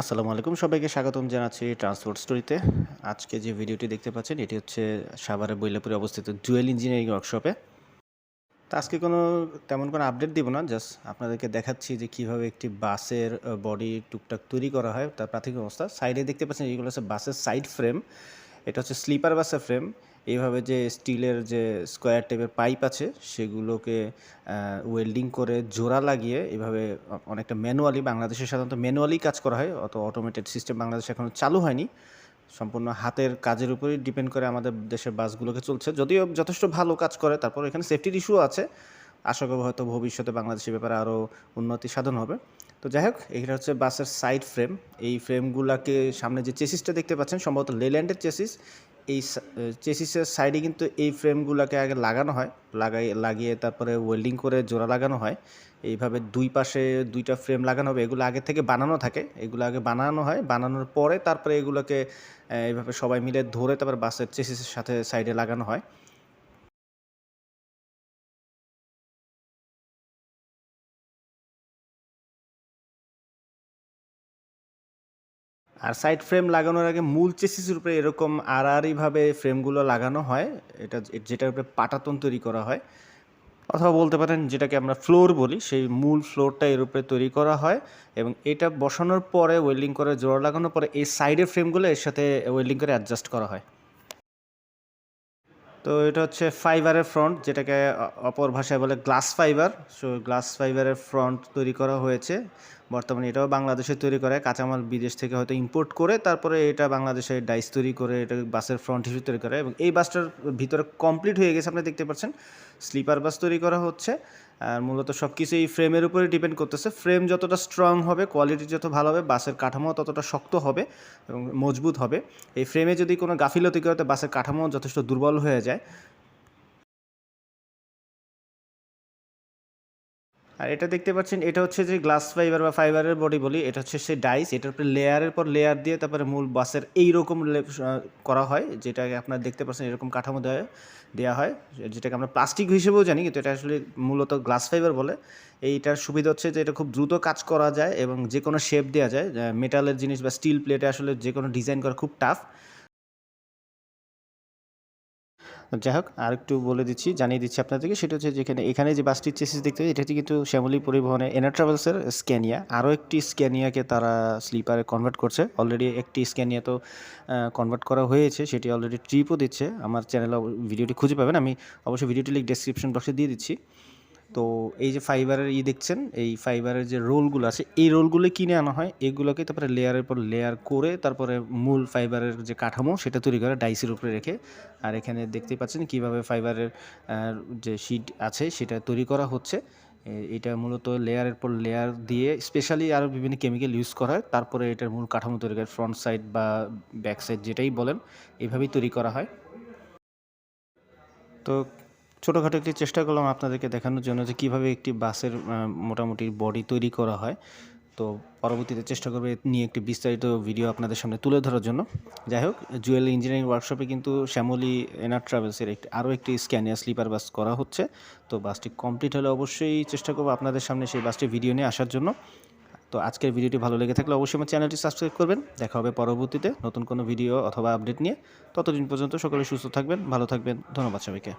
আসসালামু আলাইকুম। সবাইকে স্বাগতম জানাচ্ছি ট্রান্সপোর্ট স্টোরিতে আজকে যে ভিডিওটি দেখতে পাচ্ছেন, এটি হচ্ছে সাভারের বৈলাপুরে অবস্থিত জুয়েল ইঞ্জিনিয়ারিং ওয়ার্কশপে। তো আজকে কোনো তেমন কোনো আপডেট দিব না, জাস্ট আপনাদেরকে দেখাচ্ছি যে কীভাবে একটি বাসের বডি টুকটাক তৈরি করা হয়, তার প্রাথমিক অবস্থা। সাইডে দেখতে পাচ্ছেন, এগুলো হচ্ছে বাসের সাইড ফ্রেম এটা হচ্ছে স্লিপার বাসের ফ্রেম এইভাবে যে স্টিলের যে স্কোয়ার টাইপের পাইপ আছে, সেগুলোকে ওয়েল্ডিং করে জোড়া লাগিয়ে এভাবে অনেকটা ম্যানুয়ালি বাংলাদেশে সাধারণত ম্যানুয়ালি কাজ করা হয়, অত অটোমেটেড সিস্টেম বাংলাদেশে এখনও চালু হয়নি। সম্পূর্ণ হাতের কাজের উপরেই ডিপেন্ড করে আমাদের দেশের বাসগুলোকে চলছে। যদিও যথেষ্ট ভালো কাজ করে, তারপর এখানে সেফটির ইস্যু আছে। আশা করব হয়তো ভবিষ্যতে বাংলাদেশের ব্যাপারে আরও উন্নতি সাধন হবে। তো যাই হোক, এইটা হচ্ছে বাসের সাইড ফ্রেম এই ফ্রেমগুলোকে সামনে যে চেসিসটা দেখতে পাচ্ছেন, সম্ভবত লেল্যান্ডের চেসিস এই চেসিসের সাইডে কিন্তু এই ফ্রেমগুলোকে আগে লাগানো হয়। লাগাই, লাগিয়ে তারপরে ওয়েল্ডিং করে জোড়া লাগানো হয়। এইভাবে দুই পাশে দুইটা ফ্রেম লাগানো হবে। এগুলো আগে থেকে বানানো থাকে। এগুলো আগে বানানো হয়। বানানোর পরে তারপরে এগুলোকে এইভাবে সবাই মিলে ধরে তারপর বাসের চেসিসের সাথে সাইডে লাগানো হয়। আর সাইড ফ্রেম লাগানোর আগে মূল চেসিসের উপরে এরকম আড়াআড়িভাবে ফ্রেমগুলো লাগানো হয়। এটা যেটার উপরে পাটাতন তৈরি করা হয়। অথবা বলতে পারেন যেটাকে আমরা ফ্লোর বলি, সেই মূল ফ্লোরটা এর উপরে তৈরি করা হয় এবং এটা বসানোর পরে ওয়েল্ডিং করে জোড়া লাগানোর পরে এই সাইডের ফ্রেমগুলো এর সাথে ওয়েল্ডিং করে অ্যাডজাস্ট করা হয়। তো এটা হচ্ছে ফাইবারের ফ্রন্ট যেটাকে অপর ভাষায় বলে গ্লাস ফাইবার সো গ্লাস ফাইবারের ফ্রন্ট তৈরি করা হয়েছে। বর্তমানে এটাও বাংলাদেশে তৈরি করে, কাঁচামাল বিদেশ থেকে হয়তো ইম্পোর্ট করে, তারপরে এটা বাংলাদেশে ডাইস তৈরি করে, এটা বাসের ফ্রন্ট হিসেবে তৈরি করে এবং এই বাসটার ভিতরে কমপ্লিট হয়ে গেছে, আপনি দেখতে পাচ্ছেন। স্লিপার বাস তৈরি করা হচ্ছে, আর মূলত সব কিছু এই ফ্রেমের উপরে ডিপেন্ড করতেছে। ফ্রেম যতটা স্ট্রং হবে কোয়ালিটি যত ভালো হবে, বাসের কাঠামো ততটা শক্ত হবে এবং মজবুত হবে। এই ফ্রেমে যদি কোনো গাফিলতি করে, তো বাসের কাঠামো যথেষ্ট দুর্বল হয়ে যায়। আর এটা দেখতে পাচ্ছেন, এটা হচ্ছে যে গ্লাস ফাইবার বা ফাইবারের বডি বলি, এটা হচ্ছে সে ডাইস এটার উপরে লেয়ারের পর লেয়ার দিয়ে তারপরে মূল বাসের এইরকম করা হয়, যেটাকে আপনারা দেখতে পাচ্ছেন এরকম কাঠামো দেওয়া দেওয়া হয়, যেটাকে আমরা প্লাস্টিক হিসেবেও জানি, কিন্তু এটা আসলে মূলত গ্লাস ফাইবার বলে। এইটার সুবিধা হচ্ছে যে এটা খুব দ্রুত কাজ করা যায় এবং যে কোনো শেপ দেওয়া যায় মেটালের জিনিস বা স্টিল প্লেটে আসলে যে কোনো ডিজাইন করা খুব টাফ যাই হোক আর একটু বলে দিচ্ছি, জানিয়ে দিচ্ছি আপনাদেরকে, সেটা হচ্ছে যেখানে, এখানে যে বাসটির চেসিস দেখতে এটি হচ্ছে কিন্তু শ্যামলী পরিবহনে এনার ট্রাভেলসের স্ক্যানিয়া আরও একটি স্ক্যানিয়াকে তারা স্লিপারে কনভার্ট করছে। অলরেডি একটি স্ক্যানিয়া তো কনভার্ট করা হয়েছে, সেটি অলরেডি ট্রিপও দিচ্ছে। আমার চ্যানেলে ভিডিওটি খুঁজে পাবেন, আমি অবশ্যই ভিডিওটি লিঙ্ক ডেসক্রিপশন বক্সে দিয়ে দিচ্ছি। তো এই যে ফাইবারের ই দেখছেন, এই ফাইবারের যে রোলগুলো আছে, এই রোলগুলো কিনে আনা হয়। এগুলোকে তারপরে লেয়ারের পর লেয়ার করে তারপরে মূল ফাইবারের যে কাঠামো সেটা তৈরি করে ডাইসের উপরে রেখে। আর এখানে দেখতে পাচ্ছেন কীভাবে ফাইবারের যে শিট আছে সেটা তৈরি করা হচ্ছে। এটা মূলত লেয়ারের পর লেয়ার দিয়ে স্পেশালি আরও বিভিন্ন কেমিক্যাল ইউজ করা হয়। তারপরে এটার মূল কাঠামো তৈরি করে ফ্রন্ট সাইড বা ব্যাক সাইড যেটাই বলেন, এভাবেই তৈরি করা হয়। তো ছোটোখাটো একটি চেষ্টা করলাম আপনাদেরকে দেখানোর জন্য যে কীভাবে একটি বাসের মোটামুটি বডি তৈরি করা হয়। তো পরবর্তীতে চেষ্টা করবে নিয়ে একটি বিস্তারিত ভিডিও আপনাদের সামনে তুলে ধরার জন্য। যাই হোক, জুয়েল ইঞ্জিনিয়ারিং ওয়ার্কশপে কিন্তু শ্যামলি এনার ট্রাভেলসের একটি, আরও একটি স্ক্যানিয়া স্লিপার বাস করা হচ্ছে। তো বাসটি কমপ্লিট হলে অবশ্যই চেষ্টা করব আপনাদের সামনে সেই বাসটি ভিডিও নিয়ে আসার জন্য। তো আজকের ভিডিওটি ভালো লেগে থাকলে অবশ্যই আমার চ্যানেলটি সাবস্ক্রাইব করবেন। দেখা হবে পরবর্তীতে নতুন কোনো ভিডিও অথবা আপডেট নিয়ে। ততদিন পর্যন্ত সকলে সুস্থ থাকবেন, ভালো থাকবেন। ধন্যবাদ সবাইকে।